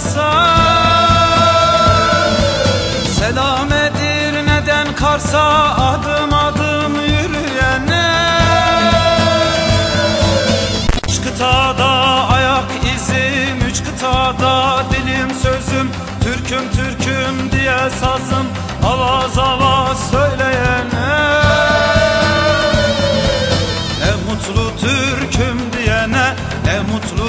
Kars'a Selam Edirne'den Kars'a adım adım yürüyene? Üç kıtada ayak izim, üç kıtada dilim sözüm Türküm Türküm diye sazım.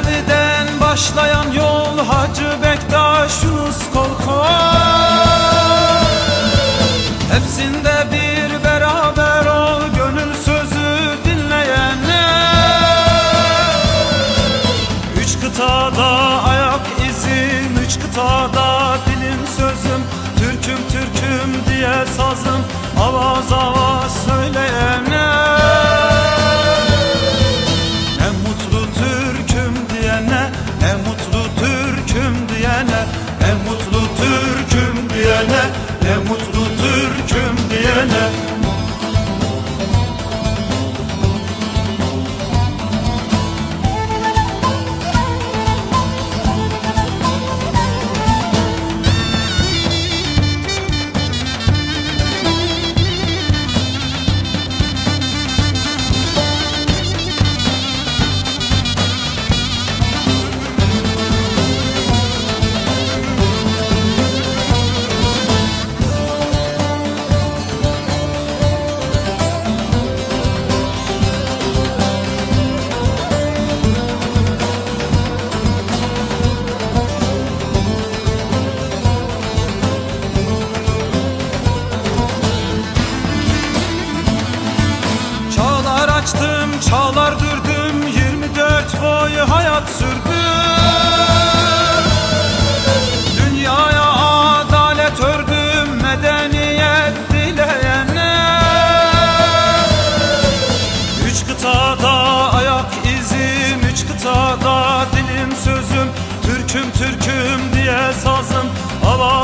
Yesevi'den başlayan yol Hacı Bektaş Yunus Kolko Hepsinde bir beraber ol Gönül sözü dinleyene. Üç kıtada ayak izim Üç kıtada dilim sözüm. Türküm Türküm diye sazım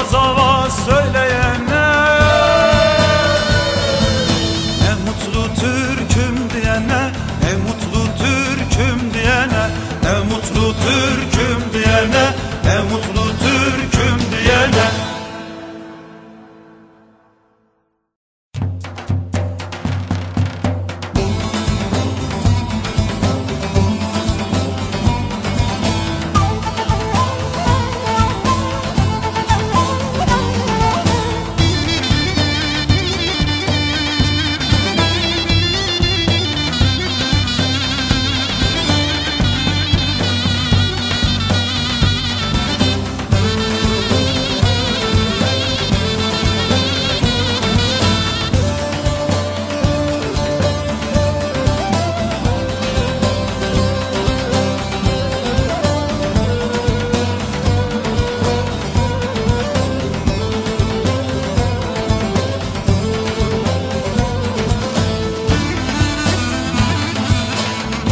Avaz avaz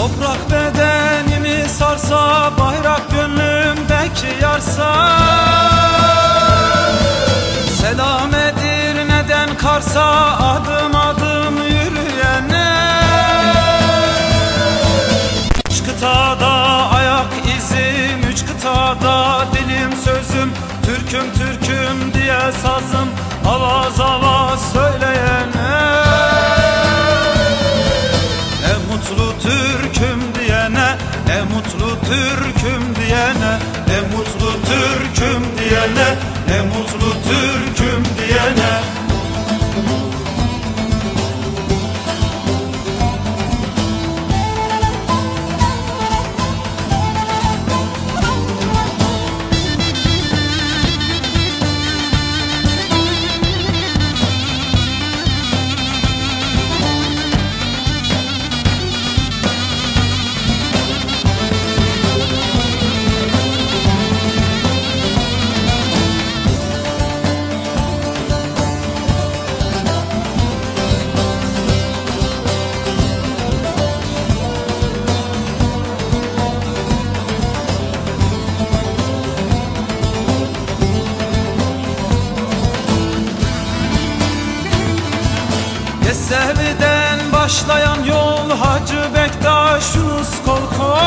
Toprak bedenimi sarsa Bayrak gönlümdeki yarsa. Selam edir neden karsa Adım adım yürüyene. Üç kıtada ayak izim Üç kıtada dilim sözüm. Türküm Türküm diye sazım. Avaz avaz Sevden başlayan yol Hacı Bektaş Yunus Korko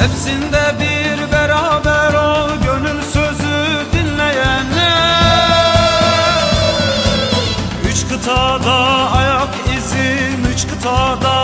Hepsinde bir beraber ol Gönül sözü dinleyene. Üç kıtada ayak izim Üç kıtada